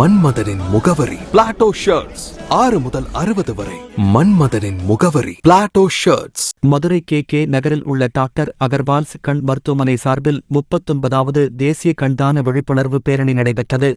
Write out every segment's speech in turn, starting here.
மன்மதனின் முகவரி. Plato shirts ஆறு முதல் அறுபது வரை. மன்மதனின் முகவரி. Plato shirts Madurai K K நகரில் உள்ள டாக்டர் அகர்வால்ஸ் கண் மருத்துவமனை சார்பில் முப்பத்தொன்பதாவது தேசிய கண்தான விழிப்புணர்வு பேரணி நடைபெற்றது.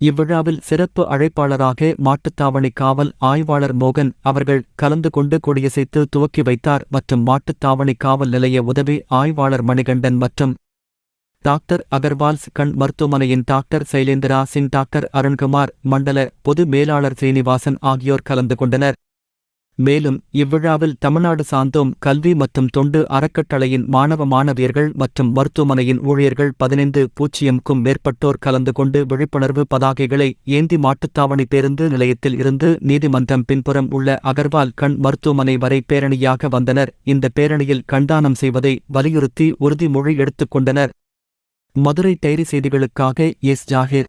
இவ்விழாவில் சிறப்பு அழைப்பாளராக மாட்டுத்தாவணி காவல் ஆய்வாளர் மோகன் அவர்கள் கலந்து கொண்டு கொடியசைத்து துவக்கி வைத்தார் மற்றும் மாட்டுத்தாவணி காவல் நிலைய உதவி ஆய்வாளர் மணிகண்டன் மற்றும் டாக்டர் அகர்வால்ஸ் கண் மருத்துவமனையின் டாக்டர் சைலேந்திரா சிங் டாக்டர் அருண்குமார் மண்டல பொது மேலாளர் சீனிவாசன் ஆகியோர் கலந்து கொண்டனர். மேலும் இவ்விழாவில் தமிழ்நாடு சாந்தோம் கல்வி மற்றும் தொண்டு அறக்கட்டளையின் மாணவ மாணவியர்கள் மற்றும் மருத்துவமனையின் ஊழியர்கள் பதினைந்து பூஜ்ஜியம்க்கும் மேற்பட்டோர் கலந்து கொண்டு விழிப்புணர்வு பதாகைகளை ஏந்தி மாட்டுத்தாவணி பேருந்து நிலையத்தில் இருந்து நீதிமன்றம் பின்புறம் உள்ள அகர்வால் கண் மருத்துவமனை வரை பேரணியாக வந்தனர். இந்த பேரணியில் கண்தானம் செய்வதை வலியுறுத்தி உறுதிமொழி எடுத்துக் கொண்டனர். மதுரை டைரி செய்திகளுக்காக S Zakir.